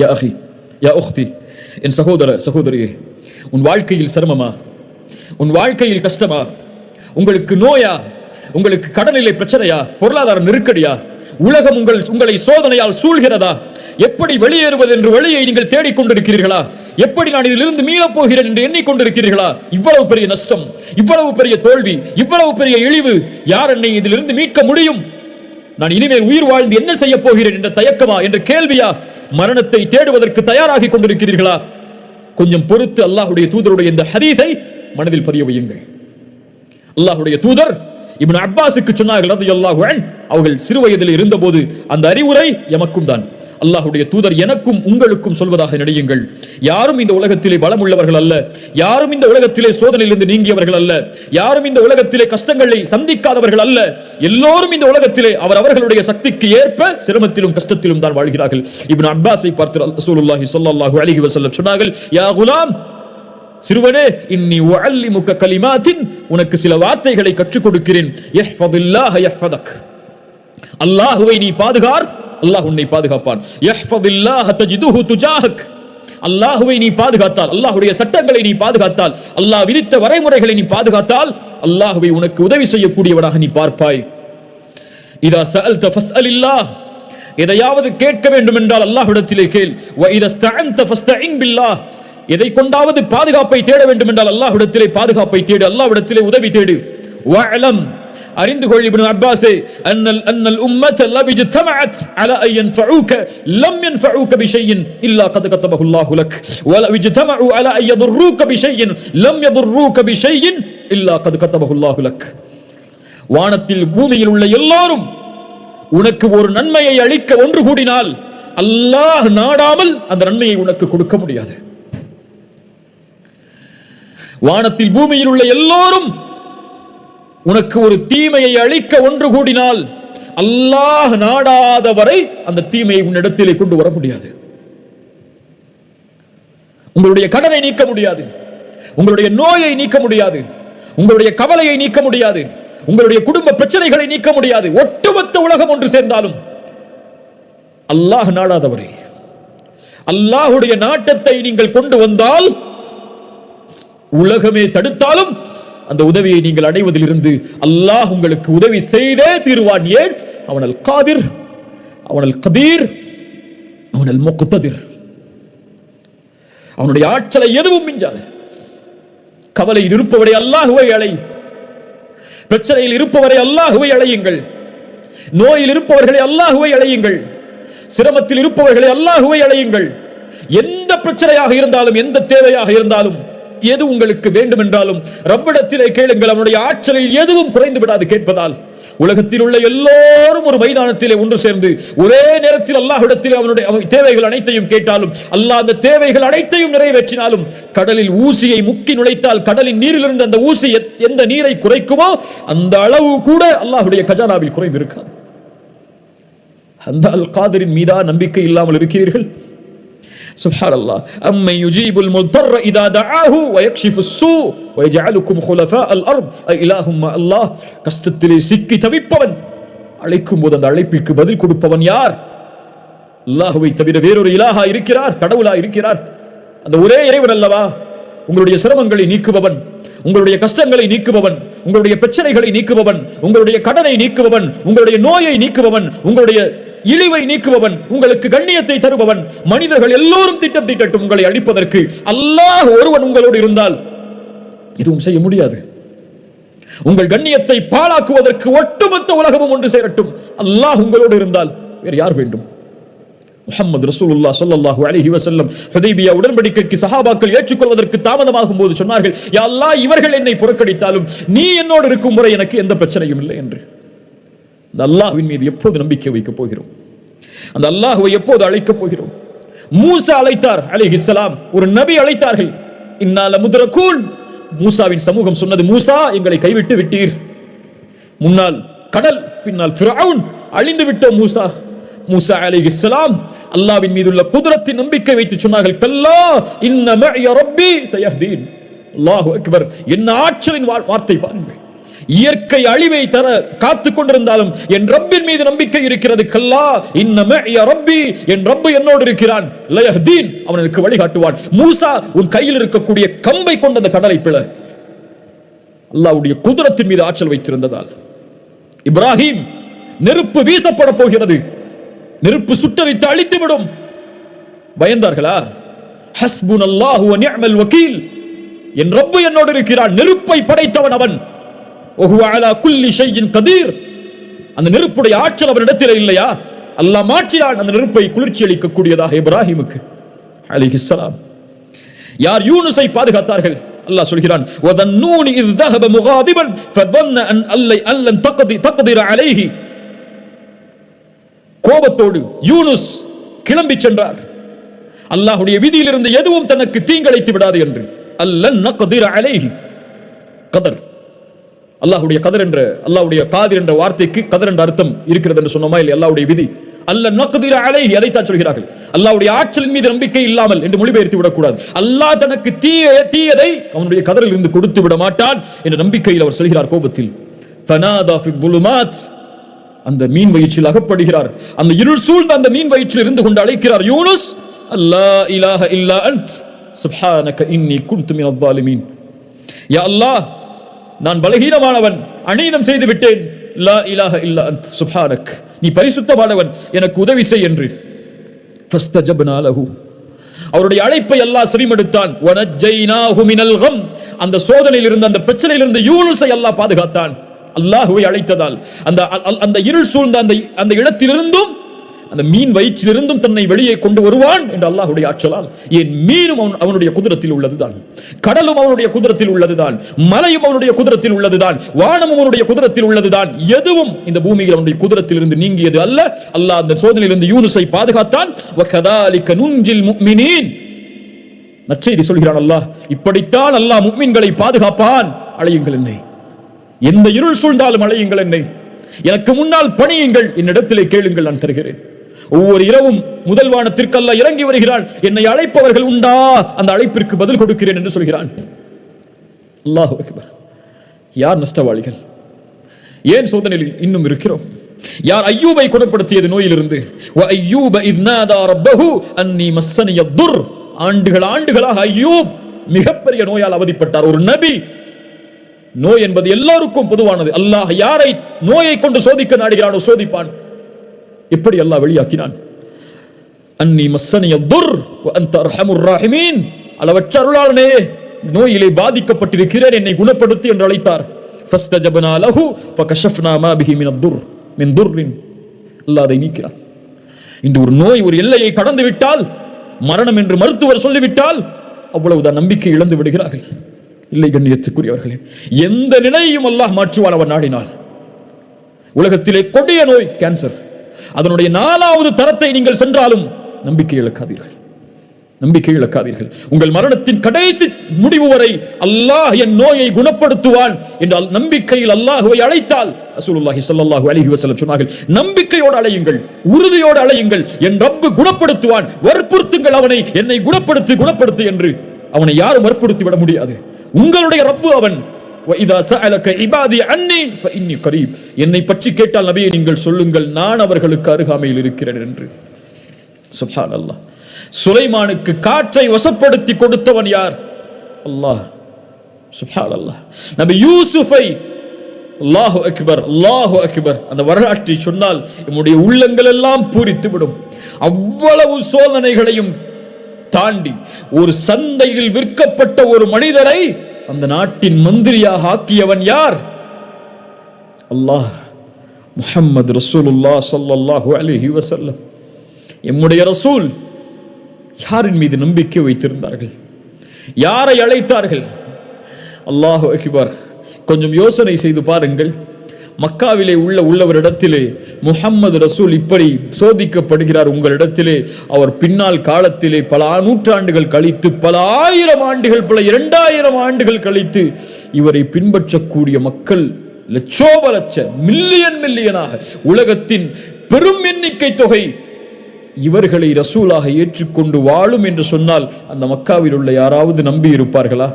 யா அஹி யா உஹ்தி என் சகோதர சகோதரியே உன் வாழ்க்கையில் சிரமமா? உன் வாழ்க்கையில் கஷ்டமா? உங்களுக்கு நோயா? உங்களுக்கு கடல்நிலை பிரச்சனையா? பொருளாதார நெருக்கடியா? உலகம் உங்கள் உங்களை சோதனையால் சூழ்கிறதா? எப்படி வெளியேறுவது என்று வழியை நீங்கள் தேடிக்கொண்டிருக்கிறீர்களா எப்படி நான் இதிலிருந்து மீளப் போகிறேன் என்று எண்ணிக்கொண்டிருக்கிறீர்களா? இவ்வளவு பெரிய நஷ்டம் இவ்வளவு பெரிய தோல்வி இவ்வளவு பெரிய இழிவு யார் என்னை இதிலிருந்து மீட்க முடியும்? நான் இனிமேல் உயிர் வாழ்ந்து என்ன செய்ய போகிறேன் என்ற தயக்கமா? என்ற கேள்வியா? மரணத்தை தேடுவதற்கு தயாராகி கொண்டிருக்கிறீர்களா? கொஞ்சம் பொறுத்து அல்லாஹுடைய தூதருடைய இந்த ஹதீஸை மனதில் பதிய வையுங்கள். அல்லாஹுடைய தூதர் இவன் அப்பாஸுக்கு சொன்னார்கள் ரலியல்லாஹு அவர்கள் சிறு வயதில் இருந்தபோது அந்த அறிவுரை எமக்கும் தான். அல்லாஹுடைய தூதர் எனக்கும் உங்களுக்கும் சொல்வதாக நடையுங்கள் யாரும் இந்த உலகத்திலே பலம் உள்ளவர்கள் அல்ல. யாரும் இந்த உலகத்திலே சோதனையிலிருந்து நீங்கியவர்கள் அல்ல. யாரும் இந்த உலகத்திலே கஷ்டங்களை சந்திக்காதவர்கள் அல்ல. எல்லோரும் இந்த உலகத்திலே அவர் அவர்களுடைய சக்திக்கு ஏற்ப சிரமத்திலும் கஷ்டத்திலும் தான் வாழ்கிறார்கள். இப்னு அப்பாஸை பார்த்து ரசூலுல்லாஹி ஸல்லல்லாஹு அலைஹி வஸல்லம் சொன்னார்கள் யா குலாம் சிறுவனே இன்னி உஅல்லிமுக கலிமாத்தின் உனக்கு சில வார்த்தைகளை கற்றுக் கொடுக்கிறேன். யஹ்ஃபதுல்லாஹ யஹ்ஃபதக். அல்லாஹ்வை நீ பாதுகார். அல்லாஹ் உன்னை பாதுகாப்பான். அல்லாஹுவை தஜிதுஹு துஜாஹக். நீ பாதுகாத்தால் அல்லாஹுடைய சட்டங்களை நீ பாதுகாத்தால் அல்லாஹ் விதித்த வரைமுறைகளை நீ பாதுகாத்தால் அல்லாஹுவை உனக்கு உதவி செய்யக்கூடியவனாக நீ பார்ப்பாய். இதா சஅல்த ஃபஸ்அலில்லாஹ். எதையாவது கேட்க வேண்டும் என்றால் அல்லாஹ்விடத்திலே கேள். வ எதை கொண்டாவது பாதுகாப்பை தேட வேண்டும் என்றால் அல்லாஹ்விடத்திலே பாதுகாப்பை தேடு அல்லாஹ்விடத்திலே உதவி தேடு. வஅலம். அறிந்து கொள் இப்னு அப்பாஸே அன்னல் அன்னல் உம்மத் லவ் இஜ்தமஅத் அலா அன் யன்ஃபஉக லம் யன்ஃபஉக பிஷைஇன் இல்லா கத் கதபஹு அல்லாஹு லக். வலவ் இஜ்தமஉ அலா அன் யதுர்ருக பிஷைஇன் லம் யதுர்ரூக பிஷைஇன் இல்லா கத் கதபஹு அல்லாஹு லக். வானத்தில் பூமியில் உள்ள எல்லாரும் உனக்கு ஒரு நன்மையை அளிக்க ஒன்று கூடினால் அல்லாஹ் நாடாமல் அந்த நன்மையை உனக்கு கொடுக்க முடியாது. வானத்தில் பூமியில் உள்ள எல்லோரும் உனக்கு ஒரு தீமையை அளிக்க ஒன்று கூடினால் அல்லாஹ் நாடாத வரை அந்த தீமையை உன்னிடத்திலே கொண்டு வர முடியாது. உங்களுடைய கடனை நீக்க முடியாது. உங்களுடைய நோயை நீக்க முடியாது. உங்களுடைய கவலையை நீக்க முடியாது. உங்களுடைய குடும்ப பிரச்சனைகளை நீக்க முடியாது. ஒட்டுமொத்த உலகம் ஒன்று சேர்ந்தாலும் அல்லாஹ் நாடாதவரை. அல்லாஹுடைய நாட்டத்தை நீங்கள் கொண்டு வந்தால் உலகமே தடுத்தாலும் அந்த உதவியை நீங்கள் அடைவதிலிருந்து அல்லாஹ் உங்களுக்கு உதவி செய்தே தீர்வான் ஏன்? அவனல் காதிர் அவனல் கதீர் அவனல் முக்குத்ததிர் அவனுடைய ஆற்றலை எதுவும் மிஞ்சாது. கவலையில் இருப்பவரை அல்லாஹுவை அழை பிரச்சனையில் இருப்பவரை அல்லாஹுவை அழையுங்கள் நோயில் இருப்பவர்களை அல்லாஹுவை அழையுங்கள் சிரமத்தில் இருப்பவர்களை அல்லாஹுவை அழையுங்கள் எந்த பிரச்சனையாக இருந்தாலும் எந்த தேவையாக இருந்தாலும் எது உங்களுக்கு வேண்டுமென்றாலும் ரப்பிடத்திலே கேளுங்கள். அவனுடைய ஆற்றலில் எதுவும் குறைந்து விடாது கேட்பதால். உலகத்தில் உள்ள எல்லோரும் ஒரு மைதானத்திலே ஒன்று சேர்ந்து ஒரே நேரத்தில் அல்லாஹிடத்தில் அவனுடைய தேவைகள் அனைத்தையும் கேட்டாலும் அல்லாஹ் அந்த தேவைகள் அனைத்தையும் நிறைவேற்றினாலும் கடலில் ஊசியை முக்கி நுழைத்தால் கடலின் நீரிலிருந்து அந்த ஊசி எத்- எந்த நீரை குறைக்குமோ அந்த அளவு கூட அல்லாஹுடைய கஜானாவில் குறைந்திருக்காது. அந்த அல் காதரின் மீதா நம்பிக்கை இல்லாமல் இருக்கிறீர்கள்? சுப்ஹானல்லாஹ் அம்மை யுஜீபுல் முத்தர் இதா தஆஹு வயக்ஷிஃபு ஸூ வயஜஅலுக்கும் ஹுலஃபா அல் அர்த் இலாஹும் அல்லாஹ் கஷ்டத்திலே சிக்கி தவிப்பவன் அழைக்கும் போது அந்த அழைப்பிற்கு பதில் கொடுப்பவன் யார் அல்லாஹுவை தவிர வேறொரு இலாஹா இருக்கிறார் கடவுளா இருக்கிறார் அந்த ஒரே இறைவன் அல்லவா உங்களுடைய சிரமங்களை நீக்குபவன் உங்களுடைய கஷ்டங்களை நீக்குபவன் உங்களுடைய பிரச்சனைகளை நீக்குபவன் உங்களுடைய கடனை நீக்குபவன் உங்களுடைய நோயை நீக்குபவன் உங்களுடைய இழிவை நீக்குபவன் உங்களுக்கு கண்ணியத்தை தருபவன் மனிதர்கள் எல்லோரும் திட்டம் திட்டட்டும் உங்களை அழிப்பதற்கு அல்லாஹ் ஒருவன் உங்களோடு இருந்தால் இதுவும் செய்ய முடியாது. உங்கள் கண்ணியத்தை பாழாக்குவதற்கு ஒட்டுமொத்த உலகமும் ஒன்று சேரட்டும். அல்லாஹ் உங்களோடு இருந்தால் வேறு யார் வேண்டும்? முகமது ரசூலுல்லா சொல்லல்லாஹு அலஹி வசல்லம் ஹுதைபியா உடன்படிக்கைக்கு சஹாபாக்கள் ஏற்றுக்கொள்வதற்கு தாமதமாகும் போது சொன்னார்கள் யா இவர்கள் என்னை புறக்கணித்தாலும் நீ என்னோடு இருக்கும் முறை எனக்கு எந்த பிரச்சனையும் இல்லை என்று. அந்த அல்லாஹ்வின் மீது எப்போது நம்பிக்கை வைக்கப் போகிறோம்? அந்த அல்லாஹுவை எப்போது அழைக்கப் போகிறோம்? மூசா அழைத்தார் அலைஹிஸ்ஸலாம் ஒரு நபி அழைத்தார்கள். இன்னால முத்ரகூன் மூசாவின் சமூகம் சொன்னது மூசா எங்களை கைவிட்டு விட்டீர். முன்னால் கடல் பின்னால் ஃபிரவுன். அழிந்து விட்டோம் மூசா. மூசா அலைஹிஸ்ஸலாம் அல்லாஹ்வின் மீதுள்ள குதிரத்தின் நம்பிக்கை வைத்து சொன்னார்கள் கல்லா இன்னம ரப்பி சயஹ்தீன். அல்லாஹு அக்பர் என்ன ஆற்றலின் வார்த்தை பாருங்கள். இயற்கை அழிவை தர காத்து கொண்டிருந்தாலும் என் ரப்பின் மீது நம்பிக்கை இருக்கிறது. கல்லா இன்னமே ரப்பி. என் ரப்பு என்னோடு இருக்கிறான். லயஹ்தீன் அவனுக்கு வழிகாட்டுவான். மூசா உன் கையில் இருக்கக்கூடிய கம்பை கொண்ட அந்த கடலை பிள அல்லாவுடைய குதிரத்தின் மீது ஆற்றல் வைத்திருந்ததால். இப்ராஹிம் நெருப்பு வீசப்பட போகிறது. நெருப்பு சுட்டரித்து அழித்து விடும் பயந்தார்களா ஹஸ்புன் அல்லாஹு வக்கீல். என் ரப்பு என்னோடு இருக்கிறான். நெருப்பை படைத்தவன் அவன். கதிர் அந்த நெருப்புடைய ஆற்றல் அவரிடத்தில் இல்லையா? அல்லாஹ் மாற்றினான். அந்த நெருப்பை குளிர்ச்சி அளிக்கக்கூடியதாக இப்ராஹிமுக்கு அலி யார் யூனுஸை பாதுகாத்தார்கள்? அல்லாஹ் சொல்கிறான் அல்லை அல்லன் தக்தி தக்திர அலைஹி. கோபத்தோடு யூனுஸ் கிளம்பி சென்றார். அல்லாஹுடைய விதியிலிருந்து எதுவும் தனக்கு தீங்கிழைத்து விடாது என்று. அல்லன் நக்திர அலைஹி. கதர். அல்லாஹுடைய கதர் என்ற அல்லாஹுடைய காதிர் என்ற வார்த்தைக்கு கதர் என்ற அர்த்தம் இருக்கிறது என்று சொன்னோமா இல்லை அல்லாவுடைய விதி. அல்ல நோக்கதிர அலை எதைத்தான் சொல்கிறார்கள். அல்லாவுடைய ஆற்றலின் மீது நம்பிக்கை இல்லாமல் என்று மொழிபெயர்த்து விடக்கூடாது. அல்லாஹ் தனக்கு தீய தீயதை அவனுடைய கதரில் இருந்து கொடுத்து விட மாட்டான் என்ற நம்பிக்கையில் அவர் சொல்கிறார் கோபத்தில். அந்த மீன் வயிற்றில் அகப்படுகிறார். அந்த இருள் சூழ்ந்த அந்த மீன் வயிற்றில் இருந்து கொண்டு அழைக்கிறார் யூனுஸ் அல்லா இலாஹ இல்லா அன்ட் சுப்ஹானக இன்னி குன்து அவ்வாலுமீன் யா அல்லாஹ் நான் பலகீனமானவன் அநீதம் செய்து விட்டேன் லா இலாஹ இல்லா அன்ட் சுப்ஹானக். நீ பரிசுத்தமானவன் எனக்கு உதவி செய் என்று. ஃபஸ்தஜப்னா லஹு. அவருடைய அழைப்பை அல்லாஹ் செவிமடுத்தான். வனஜ்ஜைனாஹு மினல் கம். அந்த சோதனையில் இருந்து அந்த பிரச்சனையில் இருந்து யூனுஸை அல்லாஹ் பாதுகாத்தான். அல்லாஹுவை அழைத்ததால் அந்த அந்த இருள் சூழ்ந்த அந்த அந்த இடத்திலிருந்தும் அந்த மீன் வயிற்றிலிருந்தும் தன்னை வெளியே கொண்டு வருவான் என்று அல்லாஹுடைய ஆற்றலால். என் மீனும் அவன் அவனுடைய குதிரத்தில் உள்ளதுதான். கடலும் அவனுடைய குதிரத்தில் உள்ளதுதான். மலையும் அவனுடைய குதிரத்தில் உள்ளதுதான். வானமும் அவனுடைய குதிரத்தில் உள்ளதுதான். எதுவும் இந்த பூமியில் அவனுடைய குதிரத்தில் இருந்து நீங்கியது அல்ல. அல்லாஹ் அந்த சோதனையிலிருந்து யூனுஸை பாதுகாத்தான். வகதாலிக நற்செய்தி சொல்கிறான் அல்லாஹ். இப்படித்தான் அல்லாஹ் முக்மீன்களை பாதுகாப்பான். அழையுங்கள் என்னை. எந்த இருள் சூழ்ந்தாலும் அழையுங்கள் என்னை. எனக்கு முன்னால் பணியுங்கள். என்னிடத்திலே கேளுங்கள் நான் தருகிறேன். ஒவ்வொரு இரவும் முதல் வானத்திற்கல்ல இறங்கி வருகிறான் என்னை அழைப்பவர்கள் உண்டா? அந்த அழைப்பிற்கு பதில் கொடுக்கிறேன் என்று சொல்கிறான். அல்லாஹ் அக்பர். யார் நஷ்டவாளிகள்? ஏன் சோதனையில் இன்னும் இருக்கிறோம்? யார் ஐயூபை குணப்படுத்தியது நோயிலிருந்து? மஸ்ஸனிய துர். ஆண்டுகள் ஆண்டுகளாக ஐயூப் மிகப்பெரிய நோயால் அவதிப்பட்டார். ஒரு நபி. நோய் என்பது எல்லாருக்கும் பொதுவானது. அல்லாஹ் யாரை நோயை கொண்டு சோதிக்க நாடுகிறானோ சோதிப்பான். எப்படி அல்லாஹ் வெளியாக்கினான். அன்னி மஸ்ஸனிய துர் அர்ஹமுர் ராஹிமீன். அளவற்ற அருளாளனே நோயிலே பாதிக்கப்பட்டிருக்கிறேன் என்னை குணப்படுத்தி என்று அழைத்தார். ஃபஸ்தஜப்னா லஹு ஃபகஷஃப்னா மா பிஹி மின் துர். மின் துர்ரின். அல்லாஹ் அதை நீக்கிறான். இன்று ஒரு நோய் ஒரு எல்லையை கடந்து விட்டால் மரணம் என்று மருத்துவர் சொல்லிவிட்டால் அவ்வளவுதான் நம்பிக்கை இழந்து விடுகிறார்கள். இல்லை கண்ணியத்துக்குரியவர்களே எந்த நிலையையும் அல்லாஹ் மாற்றுவான் அவன் நாடினால். உலகத்திலே கொடிய நோய் கேன்சர். அதனுடைய நாலாவது தரத்தை நீங்கள் சென்றாலும் நம்பிக்கை இழக்காதீர்கள். நம்பிக்கை இழக்காதீர்கள். உங்கள் மரணத்தின் கடைசி முடிவு வரை அல்லாஹ் என் நோயை குணப்படுத்துவான் என்றால் நம்பிக்கையில் அல்லாஹுவை அழைத்தால் ரசூலுல்லாஹி ஸல்லல்லாஹு அலைஹி வஸல்லம் சொன்னார்கள் நம்பிக்கையோடு அழையுங்கள் உறுதியோடு அழையுங்கள் என் ரப்பு குணப்படுத்துவான் வற்புறுத்துங்கள் அவனை என்னை குணப்படுத்து குணப்படுத்து என்று அவனை யாரும் வற்புறுத்தி விட முடியாது. உங்களுடைய ரப்பு அவன் என்னை பற்றி கேட்டால் நபியை நீங்கள் சொல்லுங்கள் நான் அவர்களுக்கு அருகாமையில் இருக்கிறேன் என்று. சுபான் அல்லாஹ் சுலைமானுக்கு காற்றை வசப்படுத்தி கொடுத்தவன் யார்? அல்லாஹ். சுபான் அல்லாஹ் நபி யூசுஃபை அல்லாஹு அக்பர். அந்த வரலாற்றை சொன்னால் நம்முடைய உள்ளங்கள் எல்லாம் பூரித்து விடும். அவ்வளவு சோதனைகளையும் தாண்டி ஒரு சந்தையில் விற்கப்பட்ட ஒரு மனிதரை அந்த நாட்டின் மந்திரியாக ஆக்கியவன் யார்? அல்லாஹ் முஹம்மது ரசூலுல்லா சல்லாஹு அலிஹி வசல்லம் எம்முடைய ரசூல் யாரின் மீது நம்பிக்கை வைத்திருந்தார்கள்? யாரை அழைத்தார்கள்? அல்லாஹு அகிபார். கொஞ்சம் யோசனை செய்து பாருங்கள். மக்காவிலே உள்ள உள்ளவரிடத்திலே முஹம்மது ரசூல் இப்படி சோதிக்கப்படுகிறார் உங்களிடத்திலே. அவர் பின்னால் காலத்திலே பல நூற்றாண்டுகள் கழித்து பல ஆயிரம் ஆண்டுகள் பல இரண்டாயிரம் ஆண்டுகள் கழித்து இவரை பின்பற்றக்கூடிய மக்கள் லட்சோப லட்ச மில்லியன் மில்லியனாக உலகத்தின் பெரும் எண்ணிக்கை தொகை இவர்களை ரசூலாக ஏற்றுக்கொண்டு வாழும் என்று சொன்னால் அந்த மக்காவில் உள்ள யாராவது நம்பி இருப்பார்களா